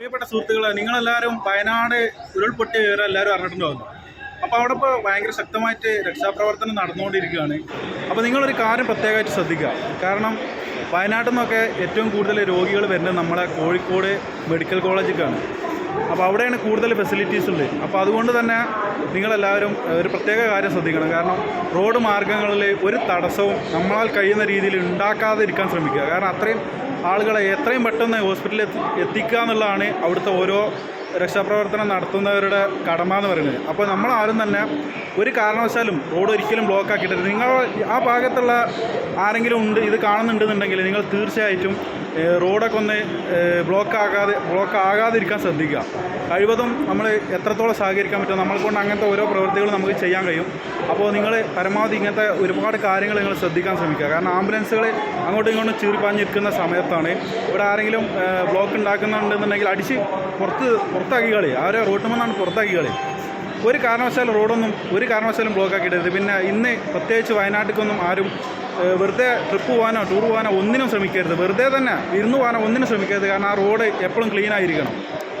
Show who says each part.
Speaker 1: പ്രിയപ്പെട്ട സുഹൃത്തുക്കളെ നിങ്ങളെല്ലാവരും വയനാട് ഉരുൾപൊട്ടിയ വിവരം എല്ലാവരും അറിഞ്ഞിട്ടുണ്ടാവുന്നു. അപ്പോൾ അവിടെ ഇപ്പോൾ ഭയങ്കര ശക്തമായിട്ട് രക്ഷാപ്രവർത്തനം നടന്നുകൊണ്ടിരിക്കുകയാണ്. അപ്പോൾ നിങ്ങളൊരു കാര്യം പ്രത്യേകമായിട്ട് ശ്രദ്ധിക്കുക. കാരണം വയനാട്ടിൽ നിന്നൊക്കെ ഏറ്റവും കൂടുതൽ രോഗികൾ വരുന്നത് നമ്മളെ കോഴിക്കോട് മെഡിക്കൽ കോളേജിലേക്കാണ്. അപ്പോൾ അവിടെയാണ് കൂടുതൽ ഫെസിലിറ്റീസ് ഉള്ളത്. അപ്പോൾ അതുകൊണ്ട് തന്നെ നിങ്ങളെല്ലാവരും ഒരു പ്രത്യേക കാര്യം ശ്രദ്ധിക്കണം. കാരണം റോഡ് മാർഗങ്ങളിൽ ഒരു തടസ്സവും നമ്മളാൽ കഴിയുന്ന രീതിയിൽ ഉണ്ടാക്കാതെ ഇരിക്കാൻ ശ്രമിക്കുക. കാരണം അത്രയും ആളുകളെ എത്രയും പെട്ടെന്ന് ഹോസ്പിറ്റലിൽ എത്തി എത്തിക്കുക എന്നുള്ളതാണ് അവിടുത്തെ ഓരോ രക്ഷാപ്രവർത്തനം നടത്തുന്നവരുടെ കടമ എന്ന് പറയുന്നത്. അപ്പോൾ നമ്മളാരും തന്നെ ഒരു കാരണവശാലും റോഡ് ഒരിക്കലും ബ്ലോക്ക് ആക്കിയിട്ടില്ല. നിങ്ങൾ ആ ഭാഗത്തുള്ള ആരെങ്കിലും ഉണ്ട് ഇത് കാണുന്നുണ്ടെന്നുണ്ടെങ്കിൽ നിങ്ങൾ തീർച്ചയായിട്ടും റോഡൊക്കെ ഒന്ന് ബ്ലോക്ക് ആകാതെ ബ്ലോക്ക് ആകാതിരിക്കാൻ ശ്രദ്ധിക്കുക. കഴിവതും നമ്മൾ എത്രത്തോളം സഹകരിക്കാൻ പറ്റും നമ്മളെ കൊണ്ട് അങ്ങനത്തെ ഓരോ പ്രവൃത്തികളും നമുക്ക് ചെയ്യാൻ കഴിയും. അപ്പോൾ നിങ്ങൾ പരമാവധി ഇങ്ങനത്തെ ഒരുപാട് കാര്യങ്ങൾ നിങ്ങൾ ശ്രദ്ധിക്കാൻ ശ്രമിക്കുക. കാരണം ആംബുലൻസുകൾ അങ്ങോട്ടും ഇങ്ങോട്ടും ചീറിപ്പാഞ്ഞിരിക്കുന്ന സമയത്താണ്. ഇവിടെ ആരെങ്കിലും ബ്ലോക്ക് ഉണ്ടാക്കുന്നുണ്ടെന്നുണ്ടെങ്കിൽ അടിച്ച് പുറത്ത് പുറത്താക്കി കളി. അവരെ റോട്ടുമെന്നാണ് പുറത്താക്കി കളി. ഒരു കാരണവശാലും റോഡൊന്നും ഒരു കാരണവശാലും ബ്ലോക്ക് ആക്കിയിട്ടരുത് പിന്നെ ഇന്ന് പ്രത്യേകിച്ച് വയനാട്ടിലേക്കൊന്നും ആരും വെറുതെ ട്രിപ്പ് പോകാനോ ടൂർ പോകാനോ ഒന്നിനും ശ്രമിക്കരുത്. വെറുതെ തന്നെ ഇരുന്ന് പോകാനോ ഒന്നിനും ശ്രമിക്കരുത്. കാരണം ആ റോഡ് എപ്പോഴും ക്ലീൻ ആയിരിക്കണം.